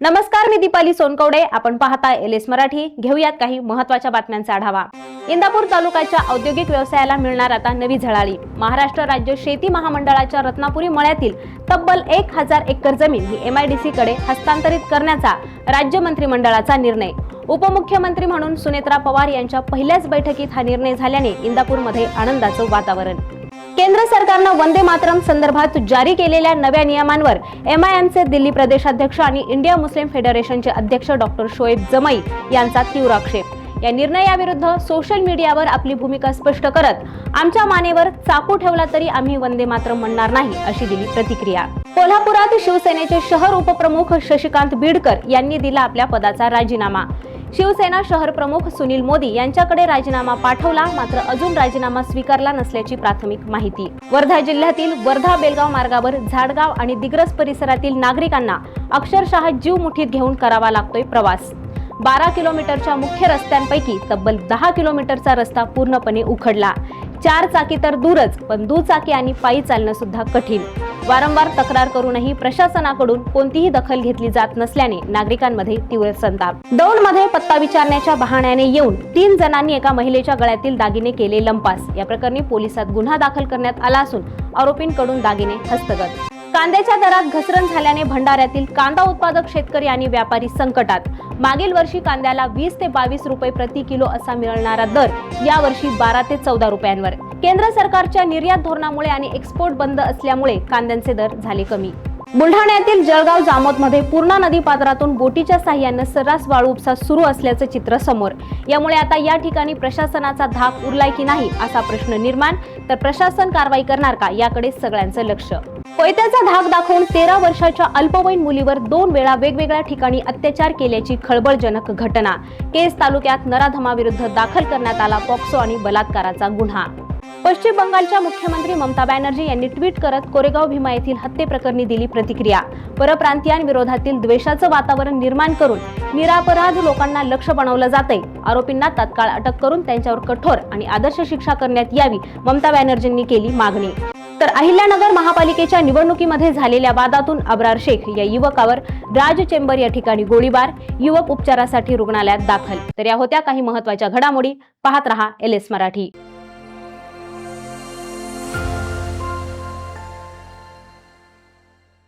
नमस्कार मी दीपाली सोनकवडे. आपण पाहता एल एस मराठी. घेऊयात काही महत्त्वाच्या बातम्यांचा आढावा. इंदापूर तालुक्याच्या औद्योगिक व्यवसायाला मिळणार आता नवी झळाळी. महाराष्ट्र राज्य शेती महामंडळाच्या रत्नापुरी मळ्यातील तब्बल एक हजार एकर जमीन ही एमआयडीसी कडे हस्तांतरित करण्याचा राज्य मंत्रिमंडळाचा निर्णय. उपमुख्यमंत्री म्हणून सुनेत्रा पवार यांच्या पहिल्याच बैठकीत हा निर्णय झाल्याने इंदापूरमध्ये आनंदाचं वातावरण. केंद्र सरकारनं वंदे मातरम संदर्भात जारी केलेल्या नव्या नियमांवर एम आयएमचे दिल्ली प्रदेशाध्यक्ष आणि इंडिया मुस्लिम फेडरेशनचे अध्यक्ष डॉक्टर शोएब जमई यांचा तीव्र आक्षेप. या निर्णयाविरुद्ध सोशल मीडियावर आपली भूमिका स्पष्ट करत आमच्या मानेवर चाकू ठेवला तरी आम्ही वंदे मातरम म्हणणार नाही अशी दिली प्रतिक्रिया. कोल्हापुरात शिवसेनेचे शहर उपप्रमुख शशिकांत बीडकर यांनी दिला आपल्या पदाचा राजीनामा. शिवसेना शहर प्रमुख सुनील मोदी यांच्याकडे राजीनामा पाठवला मात्र अजून राजीनामा स्वीकारला नसल्याची प्राथमिक माहिती. वर्धा जिल्ह्यातील वर्धा बेलगाव मार्गावर झाडगाव आणि दिग्रस परिसरातील नागरिकांना अक्षरशः जीव मुठीत घेऊन करावा लागतोय प्रवास. बारा किलोमीटरच्या मुख्य रस्त्यांपैकी तब्बल दहा किलोमीटरचा रस्ता पूर्णपणे उखडला. चार चाकी तर दूरच पण दुचाकी आणि पायी चालणं सुद्धा कठीण. वारंवार तक्रार करूनही प्रशासनाकडून कोणतीही दखल घेतली जात नसल्याने नागरिकांमध्ये तीव्र संताप. दौंडमध्ये पत्ता विचारण्याच्या बहाण्याने येऊन तीन जणांनी एका महिलेच्या गळ्यातील दागिने केले लंपास. या प्रकरणी पोलिसात गुन्हा दाखल करण्यात आला असून आरोपींकडून दागिने हस्तगत. कांद्याच्या दरात घसरण झाल्याने भंडाऱ्यातील कांदा उत्पादक शेतकरी आणि व्यापारी संकटात. मागील वर्षी कांद्याला वीस ते बावीस रुपये प्रति किलो असा मिळणारा दर यावर्षी बारा ते चौदा रुपयांवर. केंद्र सरकारच्या निर्यात धोरणामुळे आणि एक्सपोर्ट बंद असल्यामुळे कांद्यांचे दर झाले कमी. बुलढाण्यातील जळगाव जामोदमध्ये पूर्णा नदी पात्रातून बोटीच्या साह्यानं सर्रास वाळू उपसा सुरू असल्याचं चित्र समोर. यामुळे आता या ठिकाणी प्रशासनाचा धाक उरलाय की नाही असा प्रश्न निर्माण तर प्रशासन कारवाई करणार का याकडे सगळ्यांचं लक्ष. कोयत्याचा धाक दाखवून तेरा वर्षाच्या अल्पवयीन मुलीवर दोन वेळा वेगवेगळ्या ठिकाणी अत्याचार केल्याची खळबळजनक घटना. केस तालुक्यात नराधमाविरुद्ध दाखल करण्यात आला पॉक्सो आणि बलात्काराचा गुन्हा. पश्चिम बंगालच्या मुख्यमंत्री ममता बॅनर्जी यांनी ट्विट करत कोरेगाव भीमा येथील हत्येप्रकरणी दिली प्रतिक्रिया. परप्रांतीयांविरोधातील द्वेषाचं वातावरण निर्माण करून निरापराध लोकांना लक्ष बनवलं जातंय. आरोपींना तत्काळ अटक करून त्यांच्यावर कठोर आणि आदर्श शिक्षा करण्यात यावी ममता बॅनर्जींनी केली मागणी. तर अहिल्यानगर महापालिकेच्या निवडणुकीमध्ये झालेल्या वादातून अब्रार शेख या युवकावर राज चेंबर या ठिकाणी गोळीबार युवक उपचारासाठी रुग्णालयात दाखल. तर या होत्या काही महत्त्वाच्या घडामोडी. पाहत रहा एल एस मराठी.